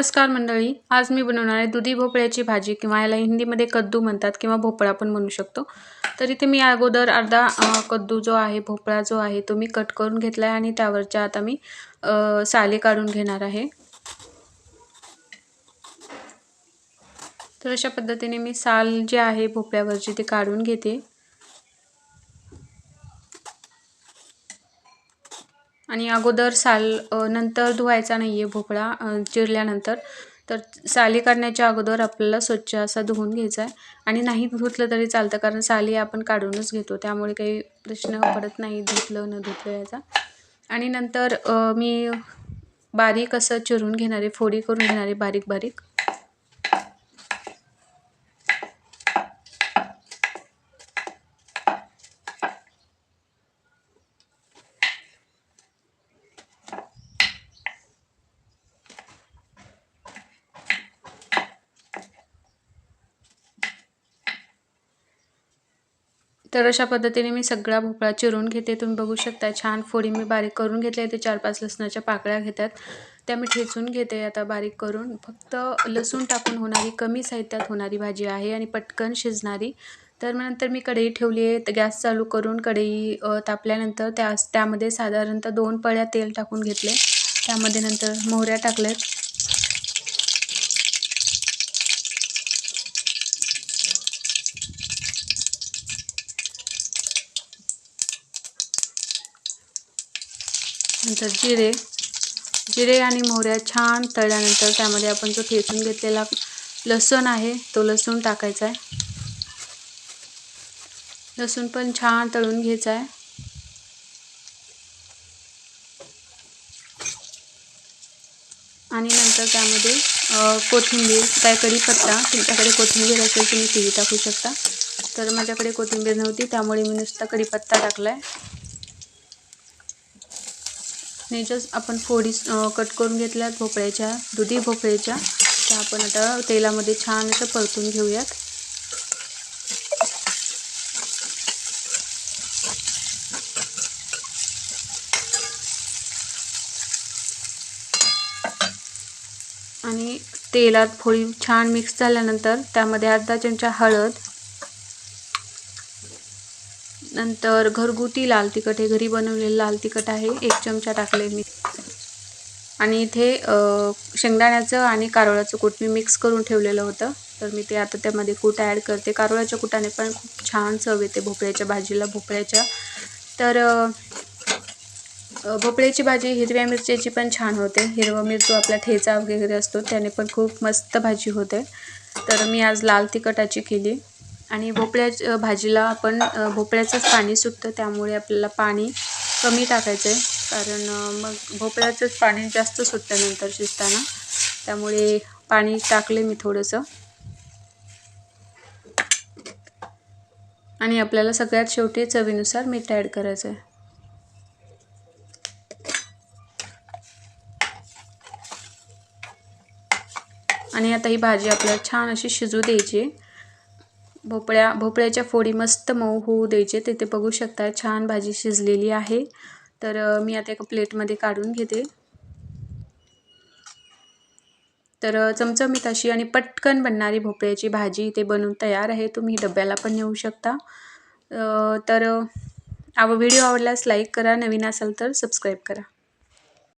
नमस्कार मंडळी आज मी बनवणार आहे दुधी भोपळ्याची भाजी किंवा याला हिंदीमध्ये कद्दू म्हणतात किंवा भोपळा पण म्हणू शकतो. तर इथे मी अगोदर अर्धा कद्दू जो आहे भोपळा जो आहे तो मी कट करून घेतला आहे आणि त्यावरच्या आता मी साले काढून घेणार आहे. तर अशा पद्धतीने मी साल जे आहे भोपळ्यावरची ते काढून घेते. आणि अगोदर साल नंतर धुवायचा नाही आहे भोपळा चिरल्यानंतर. तर साली काढण्याच्या अगोदर आपल्याला स्वच्छ असा धुवून घ्यायचा आहे. आणि नाही धुतलं तरी चालतं कारण साली आपण काढूनच घेतो. त्यामुळे काही प्रश्न पडत नाही धुतलं न धुतलं याचा. आणि नंतर मी बारीक असं चिरून घेणारे फोडी करून घेणारे बारीक बारीक तर अशा पद्धतीने मी सगळा भोपळा चिरून घेते. तुम्ही बघू शकता छान फोडी मी बारीक करून घेतले ते चार पाच लसणाच्या पाकळ्या घेतात. त्या मी ठेचून घेते आता बारीक करून. फक्त लसूण टाकून होणारी कमी साहित्यात होणारी भाजी आहे आणि पटकन शिजणारी. तर मग नंतर मी कढई ठेवली आहे. गॅस चालू करून कढई तापल्यानंतर त्या त्यामध्ये साधारणतः दोन पळ्या तेल टाकून घेतले त्यामध्ये नंतर मोहऱ्या टाकल्यात. नंतर जिरे. जिरे आणि मोहऱ्या छान तळल्यानंतर त्यामध्ये आपण जो ठेचून घेतलेला लसूण आहे तो लसूण टाकायचा आहे. लसूण पण छान तळून घ्यायचा आहे. आणि नंतर त्यामध्ये कोथिंबीर काय कढीपत्ता तुमच्याकडे कोथिंबीर असेल तुम्ही तीही टाकू शकता. तर माझ्याकडे कोथिंबीर नव्हती त्यामुळे मी नुसता कढीपत्ता टाकला आहे आणि आपण फोडी कट करून घेतल्यात भोपळ्याच्या दुधी भोपळ्याच्या त्या आपण आता तेलामध्ये छान असं परतून घेऊयात. आणि तेलात फोडी छान मिक्स झाल्यानंतर त्यामध्ये अर्धा चमचा हळद नंतर घरगुती लाल तिखट हे घरी बनवलेलं लाल तिखट आहे. एक चमचा टाकले मी. आणि इथे शेंगदाण्याचं आणि कारवळाचं कूट मी मिक्स करून ठेवलेलं होतं. तर मी ते आता त्यामध्ये कूट ॲड करते. कारोळ्याच्या कुटाने पण खूप छान चव येते भोपळ्याच्या भाजीला भोपळ्याच्या. तर भोपळ्याची भाजी हिरव्या मिरच्याची पण छान होते. हिरवा मिरचू आपला ठेचा वगैरे असतो त्याने पण खूप मस्त भाजी होते. तर मी आज लाल तिखटाची केली. आणि भोपळ्या भाजीला आपण भोपळ्याचंच पाणी सुटतं त्यामुळे आपल्याला पाणी कमी टाकायचं आहे कारण मग भोपळ्याचंच पाणी जास्त सुटतं नंतर शिजताना. त्यामुळे पाणी टाकले मी थोडंसं. आणि आपल्याला सगळ्यात शेवटी चवीनुसार मीठ ॲड करायचं आहे आणि आता ही भाजी आपल्याला छान अशी शिजू द्यायची भोपळ्या भोपळ्याच्या फोडी मस्त मऊ होऊ द्यायचे. ते बघू शकता छान भाजी शिजलेली आहे. तर मी आता एका प्लेटमध्ये काढून घेते. तर चमचमीत अशी आणि पटकन बनणारी भोपळ्याची भाजी इथे बनवून तयार आहे. तुम्ही डब्याला पण नेऊ शकता. तर व्हिडिओ आवडल्यास लाईक करा. नवीन असाल तर सबस्क्राईब करा.